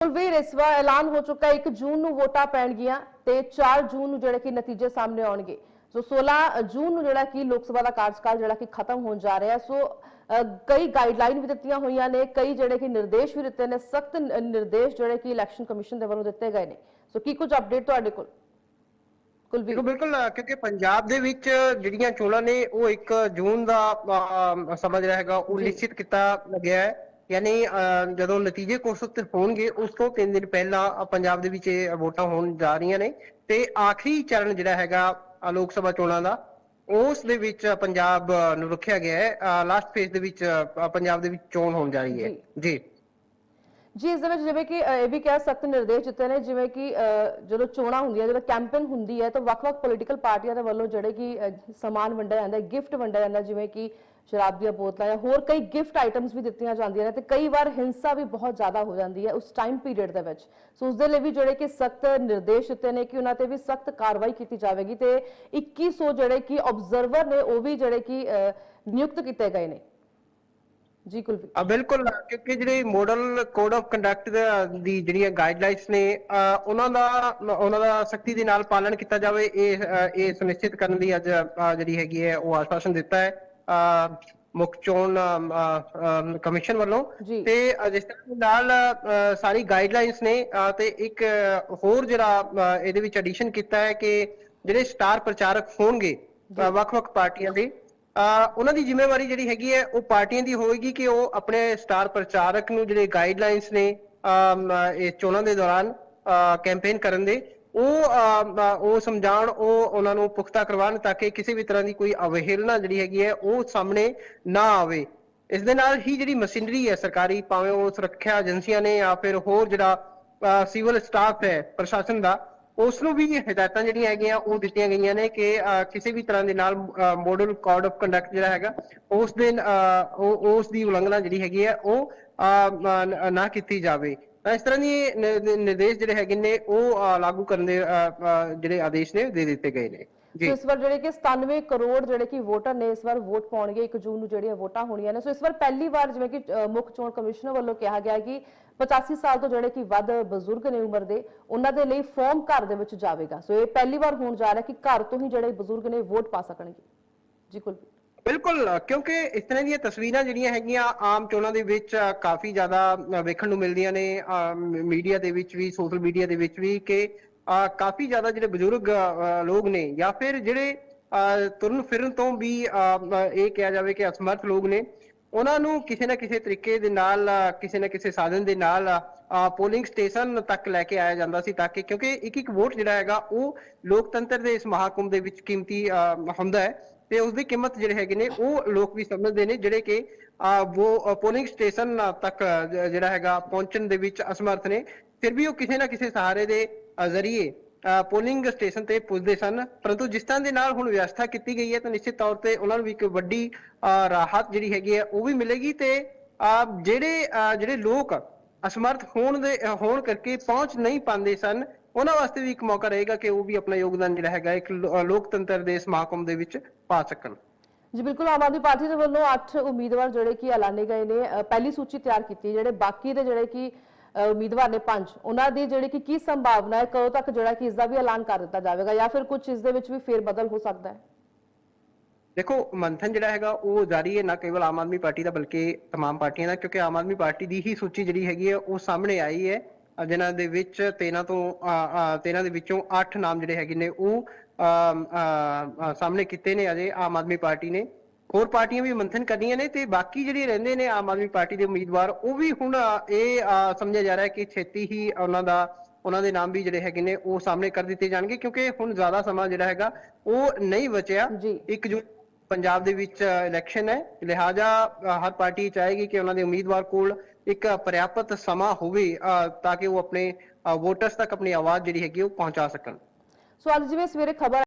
ਕੁਲਵੀਰ ਇਸ ਵਾਰ ਐਲਾਨ ਹੋ ਚੁੱਕਾ ਹੈ 1 ਜੂਨ ਨੂੰ ਵੋਟਾਂ ਪੈਣਗੀਆਂ ਤੇ 4 ਜੂਨ ਨੂੰ ਜਿਹੜੇ ਕਿ ਨਤੀਜੇ ਸਾਹਮਣੇ ਆਉਣਗੇ। ਸੋ 16 ਜੂਨ ਨੂੰ ਜਿਹੜਾ ਕਿ ਲੋਕ ਸਭਾ ਦਾ ਕਾਰਜਕਾਲ ਜਿਹੜਾ ਕਿ ਖਤਮ ਹੋਣ ਜਾ ਰਿਹਾ ਸੋ ਕਈ ਗਾਈਡਲਾਈਨ ਵੀ ਦਿੱਤੀਆਂ ਹੋਈਆਂ ਨੇ ਕਈ ਜਿਹੜੇ ਕਿ ਨਿਰਦੇਸ਼ ਵੀ ਦਿੱਤੇ ਨੇ ਸਖਤ ਨਿਰਦੇਸ਼ ਜਿਹੜੇ ਕਿ ਇਲੈਕਸ਼ਨ ਕਮਿਸ਼ਨ ਦੇ ਵੱਲੋਂ ਦਿੱਤੇ ਗਏ ਨੇ। ਸੋ ਕੀ ਕੁਝ ਅਪਡੇਟ ਤੁਹਾਡੇ ਕੋਲ? ਕੁਲਵੀਰ। ਬਿਲਕੁਲ ਕਿਉਂਕਿ ਪੰਜਾਬ ਦੇ ਵਿੱਚ ਜਿਹੜੀਆਂ ਚੋਣਾਂ ਨੇ ਉਹ 1 ਜੂਨ ਦਾ ਸਮਾਂ ਜਿਹੜਾ ਹੈਗਾ ਉਹ। ਨਿਸ਼ਚਿਤ ਕੀਤਾ ਗਿਆ ਹੈ। ਯਾਨੀ ਜਦੋਂ ਨਤੀਜੇ ਘੋਸ਼ਿਤ ਹੋਣਗੇ ਉਸ ਤੋਂ 3 ਦਿਨ ਪਹਿਲਾਂ ਪੰਜਾਬ ਦੇ ਵਿੱਚ ਇਹ ਵੋਟਾਂ ਹੋਣ ਜਾ ਰਹੀਆਂ ਨੇ। ਤੇ ਆਖਰੀ ਚਰਨ ਜਿਹੜਾ ਹੈਗਾ ਲੋਕ ਸਭਾ ਚੋਣਾਂ ਦਾ ਉਸ ਦੇ ਵਿੱਚ ਪੰਜਾਬ ਨੂੰ ਰੱਖਿਆ ਗਿਆ ਹੈ। ਲਾਸਟ ਫੇਜ਼ ਦੇ ਵਿੱਚ ਪੰਜਾਬ ਦੇ ਵਿੱਚ ਚੋਣ ਹੋਣ ਜਾ ਰਹੀ ਹੈ। ਜੀ। ਜੀ, ਇਸ ਦੇ ਵਿੱਚ ਜਿਵੇਂ ਕਿ ਇਹ ਵੀ ਕਹਿ ਸਖਤ ਨਿਰਦੇਸ਼ ਦਿੱਤੇ ਨੇ, ਜਿਵੇਂ ਕਿ ਜਦੋਂ ਚੋਣਾਂ ਹੁੰਦੀਆਂ, ਜਦੋਂ ਕੈਂਪੇਨ ਹੁੰਦੀ ਹੈ, ਤਾਂ ਵੱਖ-ਵੱਖ ਪੋਲੀਟੀਕਲ ਪਾਰਟੀਆਂ ਦੇ ਵੱਲੋਂ ਜਿਹੜੇ ਕਿ ਸਮਾਨ ਵੰਡਿਆ ਜਾਂਦਾ ਗਿਫਟ ਵੰਡਿਆ ਜਾਂਦਾ ਜਿਵੇਂ ਕਿ ਸ਼ਰਾਬ ਦੀਆਂ ਬੋਤਲਾਂ ਜਾਂ ਹੋਰ ਕਈ ਗਿਫਟ ਆਈਟਮਸ ਵੀ ਦਿੱਤੀਆਂ ਜਾਂਦੀਆਂ ਨੇ, ਤੇ ਕਈ ਵਾਰ ਹਿੰਸਾ ਵੀ ਬਹੁਤ ਜ਼ਿਆਦਾ ਹੋ ਜਾਂਦੀ ਹੈ ਉਸ ਟਾਈਮ ਪੀਰੀਅਡ ਦੇ ਵਿੱਚ। ਸੋ ਉਸ ਦੇ ਲਈ ਵੀ ਜਿਹੜੇ ਕਿ ਸਖਤ ਨਿਰਦੇਸ਼ ਦਿੱਤੇ ਨੇ ਕਿ ਉਹਨਾਂ ਤੇ ਵੀ ਸਖਤ ਕਾਰਵਾਈ ਕੀਤੀ ਜਾਵੇਗੀ, ਤੇ 2100 ਜਿਹੜੇ ਕਿ ਆਬਜ਼ਰਵਰ ਨੇ, ਉਹ ਵੀ ਜਿਹੜੇ ਕਿ ਨਿਯੁਕਤ ਕੀਤੇ ਗਏ ਨੇ। ਜੀ ਕੁਲਵੀਰ ਆ ਬਿਲਕੁਲ ਕਿਉਂਕਿ ਜਿਹੜੇ ਮਾਡਲ ਕੋਡ ਆਫ ਕੰਡਕਟ ਦੀ ਜਿਹੜੀਆਂ ਗਾਈਡਲਾਈਨਸ ਨੇ ਉਹਨਾਂ ਦਾ ਉਹਨਾਂ ਦਾ ਸਖਤੀ ਦੇ ਨਾਲ ਪਾਲਣ ਕੀਤਾ ਜਾਵੇ ਇਹ ਇਹ ਸੁਨਿਸ਼ਚਿਤ ਕਰਨ ਦੀ ਅੱਜ ਜਿਹੜੀ ਹੈਗੀ ਹੈ ਉਹ ਆਸ਼ਵਾਸਨ ਦਿੱਤਾ ਹੈ। ਮੁੱਖ ਚੋਣ ਕਮਿਸ਼ਨ ਵੱਲੋਂ। ਤੇ ਜਿਸ ਤਰ੍ਹਾਂ ਦੇ ਨਾਲ ਸਾਰੀ ਗਾਈਡਲਾਈਨਸ ਨੇ ਤੇ ਇੱਕ ਹੋਰ ਜਿਹੜਾ ਇਹਦੇ ਵਿੱਚ ਐਡੀਸ਼ਨ ਕੀਤਾ ਹੈ ਕਿ ਜਿਹੜੇ ਸਟਾਰ ਪ੍ਰਚਾਰਕ ਹੋਣਗੇ ਵੱਖ-ਵੱਖ ਪਾਰਟੀਆਂ ਦੇ ਉਹਨਾਂ ਦੀ ਜ਼ਿੰਮੇਵਾਰੀ ਜਿਹੜੀ ਹੈਗੀ ਹੈ, ਉਹ ਪਾਰਟੀਆਂ ਦੀ ਹੋਏਗੀ ਕਿ ਉਹ ਆਪਣੇ ਸਟਾਰ ਪ੍ਰਚਾਰਕ ਨੂੰ ਜਿਹੜੇ ਗਾਈਡਲਾਈਨਸ ਨੇ ਇਹ ਚੋਣਾਂ ਦੇ ਦੌਰਾਨ ਕੈਂਪੇਨ ਕਰਨ ਦੇ, ਉਹ ਉਹ ਸਮਝਾਉਣ, ਉਹ ਉਹਨਾਂ ਨੂੰ ਪੁਖਤਾ ਕਰਵਾਉਣ ਤਾਂ ਕਿ ਕਿਸੇ ਵੀ ਤਰ੍ਹਾਂ ਦੀ ਕੋਈ ਅਵਹੇਲਨਾ ਜਿਹੜੀ ਹੈਗੀ ਹੈ, ਉਹ ਸਾਹਮਣੇ ਨਾ ਆਵੇ। ਇਸ ਦੇ ਨਾਲ ਹੀ ਜਿਹੜੀ ਮਸ਼ੀਨਰੀ ਹੈ ਸਰਕਾਰੀ, ਭਾਵੇਂ ਉਹ ਸੁਰੱਖਿਆ ਏਜੰਸੀਆਂ ਨੇ ਜਾਂ ਫਿਰ ਹੋਰ ਜਿਹੜਾ ਸਿਵਲ ਸਟਾਫ ਹੈ ਪ੍ਰਸ਼ਾਸਨ ਦਾ ਉਸ ਨੂੰ ਵੀ ਹਦਾਇਤਾਂ ਜਿਹੜੀਆਂ ਹੈਗੀਆਂ ਉਹ ਦਿੱਤੀਆਂ ਗਈਆਂ ਨੇ ਕਿ ਕਿਸੇ ਵੀ ਤਰ੍ਹਾਂ ਦੇ ਨਾਲ ਮੋਡਲ ਕੋਡ ਆਫ ਕੰਡਕਟ ਜਿਹੜਾ ਹੈਗਾ ਉਸ ਦੇ ਅਹ, ਉਸ ਦੀ ਉਲੰਘਣਾ ਜਿਹੜੀ ਹੈਗੀ ਹੈ ਉਹ ਨਾ ਕੀਤੀ ਜਾਵੇ। ਤਾਂ ਇਸ ਤਰ੍ਹਾਂ ਦੇ ਨਿਰਦੇਸ਼ ਜਿਹੜੇ ਹੈਗੇ ਨੇ ਉਹ ਲਾਗੂ ਕਰਨ ਦੇ ਜਿਹੜੇ ਆਦੇਸ਼ ਨੇ ਦੇ ਦਿੱਤੇ ਗਏ ਨੇ। ਸੋ ਇਸ ਵਾਰ ਜਿਹੜੇ ਕਿ 97 ਕਰੋੜ ਜਿਹੜੇ ਕਿ ਵੋਟਰ ਨੇ ਇਸ ਵਾਰ ਵੋਟ ਪਾਉਣਗੇ 1 ਜੂਨ ਨੂੰ ਜਿਹੜੀਆਂ ਵੋਟਾਂ ਹੋਣੀਆਂ ਨੇ। ਸੋ ਇਸ ਵਾਰ ਪਹਿਲੀ ਵਾਰ ਜਿਵੇਂ ਕਿ ਮੁੱਖ ਚੋਣ ਕਮਿਸ਼ਨਰ ਵੱਲੋਂ ਕਿਹਾ ਗਿਆ ਕਿ 85 ਸਾਲ ਤੋਂ ਜਿਹੜੇ ਕਿ ਵੱਧ ਬਜ਼ੁਰਗ ਨੇ ਉਮਰ ਦੇ ਉਹਨਾਂ ਦੇ ਲਈ ਫਾਰਮ ਘਰ ਦੇ ਵਿੱਚ ਜਾਵੇਗਾ। ਸੋ ਇਹ ਪਹਿਲੀ ਵਾਰ ਹੋਣ ਜਾ ਰਿਹਾ ਕਿ ਘਰ ਤੋਂ ਹੀ ਜਿਹੜੇ ਬਜ਼ੁਰਗ ਨੇ ਵੋਟ ਪਾ ਸਕਣਗੇ। ਜੀ ਕੁਲਵੀਰ। ਬਿਲਕੁਲ ਕਿਉਂਕਿ ਇਸ ਤਰ੍ਹਾਂ ਦੀਆਂ ਤਸਵੀਰਾਂ ਜਿਹੜੀਆਂ ਹੈਗੀਆਂ ਆਮ ਚੋਣਾਂ ਦੇ ਵਿੱਚ ਕਾਫੀ ਜ਼ਿਆਦਾ ਵੇਖਣ ਨੂੰ ਮਿਲਦੀਆਂ ਨੇ ਮੀਡੀਆ ਦੇ ਵਿੱਚ ਵੀ ਸੋਸ਼ਲ ਮੀਡੀਆ ਦੇ ਵਿੱਚ ਵੀ ਕਿ ਕਾਫੀ ਜ਼ਿਆਦਾ ਜਿਹੜੇ ਬਜ਼ੁਰਗ ਲੋਕ ਨੇ ਜਾਂ ਫਿਰ ਜਿਹੜੇ ਤੁਰਨ ਫਿਰਨ ਤੋਂ ਵੀ ਇਹ ਕਿਹਾ ਜਾਵੇ ਕਿ ਅਸਮਰਥ ਲੋਕ ਨੇ, ਉਹਨਾਂ ਨੂੰ ਕਿਸੇ ਨਾ ਕਿਸੇ ਤਰੀਕੇ ਦੇ ਨਾਲ ਕਿਸੇ ਨਾ ਕਿਸੇ ਸਾਧਨ ਦੇ ਨਾਲ ਪੋਲਿੰਗ ਸਟੇਸ਼ਨ ਤੱਕ ਲੈ ਕੇ ਆਇਆ ਜਾਂਦਾ ਸੀ ਤਾਂ ਕਿ, ਕਿਉਂਕਿ ਇੱਕ ਇੱਕ ਵੋਟ ਜਿਹੜਾ ਹੈਗਾ, ਉਹ ਲੋਕਤੰਤਰ ਦੇ ਇਸ ਮਹਾਕੁੰਭ ਦੇ ਵਿੱਚ ਕੀਮਤੀ ਹੁੰਦਾ ਹੈ ਤੇ ਉਸ ਦੀ ਕੀਮਤ ਜਿਹੜੇ ਹੈਗੇ ਨੇ, ਉਹ ਲੋਕ ਵੀ ਸਮਝਦੇ ਨੇ, ਜਿਹੜੇ ਕਿ ਉਹ ਪੋਲਿੰਗ ਸਟੇਸ਼ਨ ਤੱਕ ਜਿਹੜਾ ਹੈਗਾ, ਪਹੁੰਚਣ ਦੇ ਵਿੱਚ ਅਸਮਰਥ ਨੇ। ਫਿਰ ਵੀ ਉਹ ਕਿਸੇ ਨਾ ਕਿਸੇ ਸਹਾਰੇ ਦੇ ਜ਼ਰੀਏ ਪੋਲਿੰਗ ਸਟੇਸ਼ਨ ਤੇ ਪੁੱਜਦੇ ਸਨ। ਪਰੰਤੂ ਜਿਸ ਤਰ੍ਹਾਂ ਦੇ ਨਾਲ ਹੁਣ ਵਿਵਸਥਾ ਕੀਤੀ ਗਈ ਹੈ, ਤਾਂ ਨਿਸ਼ਚਿਤ ਤੌਰ ਤੇ ਉਹਨਾਂ ਨੂੰ ਵੀ ਇੱਕ ਵੱਡੀ ਰਾਹਤ ਜਿਹੜੀ ਹੈਗੀ ਹੈ, ਉਹ ਵੀ ਮਿਲੇਗੀ ਤੇ ਜਿਹੜੇ ਜਿਹੜੇ ਲੋਕ ਅਸਮਰਥ ਹੋਣ ਦੇ ਹੋਣ ਕਰਕੇ ਪਹੁੰਚ ਨਹੀਂ ਪਾਉਂਦੇ ਸਨ, ਉਹਨਾਂ ਵਾਸਤੇ ਵੀ ਇੱਕ ਮੌਕਾ ਰਹੇਗਾ ਕਿ ਉਹ ਵੀ ਆਪਣਾ ਯੋਗਦਾਨ ਜਿਹੜਾ ਹੈਗਾ, ਇੱਕ ਲੋਕਤੰਤਰ ਦੇ ਇਸ ਮਹਾਕੁੰਭ ਦੇ ਵਿੱਚ ਪਾ ਸਕਣ। ਜੀ, ਬਿਲਕੁਲ ਆਮ ਆਦਮੀ ਪਾਰਟੀ ਦੇ ਵੱਲੋਂ 8 ਉਮੀਦਵਾਰ ਜਿਹੜੇ ਕਿ ਐਲਾਨੇ ਗਏ ਨੇ ਪਹਿਲੀ ਸੂਚੀ ਤਿਆਰ ਕੀਤੀ, ਜਿਹੜੇ ਬਾਕੀ ਦੇ ਜਿਹੜੇ ਕਿ ਉਮੀਦਵਾਰ ਨੇ ਪੰਜ ਉਹਨਾਂ ਦੀ ਜਿਹੜੀ ਕਿ ਕੀ ਸੰਭਾਵਨਾ ਹੈ ਕਦੋਂ ਤੱਕ ਜਿਹੜਾ ਕਿ ਇਸ ਦਾ ਵੀ ਐਲਾਨ ਕਰ ਦਿੱਤਾ ਜਾਵੇਗਾ ਜਾਂ ਫਿਰ ਕੁਝ ਇਸ ਦੇ ਵਿੱਚ ਵੀ ਫੇਰ ਬਦਲ ਹੋ ਸਕਦਾ ਹੈ ਦੇਖੋ ਮੰਥਨ ਜਿਹੜਾ ਹੈਗਾ ਉਹ ਜਾਰੀ ਹੈ ਨਾ ਕੇਵਲ ਆਮ ਆਦਮੀ ਪਾਰਟੀ ਦਾ ਬਲਕਿ तमाम ਪਾਰਟੀਆਂ ਦਾ ਕਿਉਂਕਿ ਆਮ ਆਦਮੀ ਪਾਰਟੀ ਦੀ ਹੀ ਸੂਚੀ ਜਿਹੜੀ ਹੈਗੀ ਹੈ ਉਹ ਸਾਹਮਣੇ ਆਈ ਹੈ ਅਹ ਜਿਨ੍ਹਾਂ ਦੇ ਵਿੱਚ 13 ਤੋਂ ਅਹ, ਅਹ, 13 ਦੇ ਵਿੱਚੋਂ 8 ਨਾਮ ਜਿਹੜੇ ਹੈਗੇ ਨੇ ਉਹ ਅਹ, ਅਹ, ਅਹ, ਸਾਹਮਣੇ ਕੀਤੇ ਨੇ ਅਜੇ ਆਮ ਆਦਮੀ ਪਾਰਟੀ ਨੇ ਹੋਰ ਪਾਰਟੀਆਂ ਵੀ ਮੰਥਨ ਕਰਨੀਆਂ ਨੇ ਤੇ ਬਾਕੀ ਜਿਹੜੇ ਰਹਿੰਦੇ ਨੇ ਆਮ ਆਦਮੀ ਪਾਰਟੀ ਦੇ ਉਮੀਦਵਾਰ ਉਹ ਵੀ ਹੁਣ ਇਹ ਸਮਝਿਆ ਜਾ ਰਿਹਾ ਹੈ ਕਿ ਛੇਤੀ ਹੀ ਉਹਨਾਂ ਦਾ ਉਹਨਾਂ ਦੇ ਨਾਮ ਵੀ ਜਿਹੜੇ ਹੈਗੇ ਨੇ ਉਹ ਸਾਹਮਣੇ ਕਰ ਦਿੱਤੇ ਜਾਣਗੇ ਕਿਉਂਕਿ ਹੁਣ ਜ਼ਿਆਦਾ ਸਮਾਂ ਜਿਹੜਾ ਹੈਗਾ ਉਹ ਨਹੀਂ ਬਚਿਆ। ਜੀ। ਇੱਕ ਜੂਨ ਪੰਜਾਬ ਦੇ ਵਿੱਚ ਇਲੈਕਸ਼ਨ ਹੈ। ਲਿਹਾਜ਼ਾ ਹਰ ਪਾਰਟੀ ਚਾਹੇਗੀ ਕਿ ਉਹਨਾਂ ਦੇ ਉਮੀਦਵਾਰ ਕੋਲ ਇੱਕ ਪਰਿਆਪਤ ਸਮਾਂ ਹੋਵੇ ਤਾਂ ਕਿ ਉਹ ਆਪਣੇ ਵੋਟਰਸ ਤੱਕ ਆਪਣੀ ਆਵਾਜ਼ ਜਿਹੜੀ ਹੈਗੀ ਉਹ ਪਹੁੰਚਾ ਸਕਣ। ਸੋ ਅੱਜ ਜਿਵੇਂ ਸਵੇਰੇ ਖਬਰ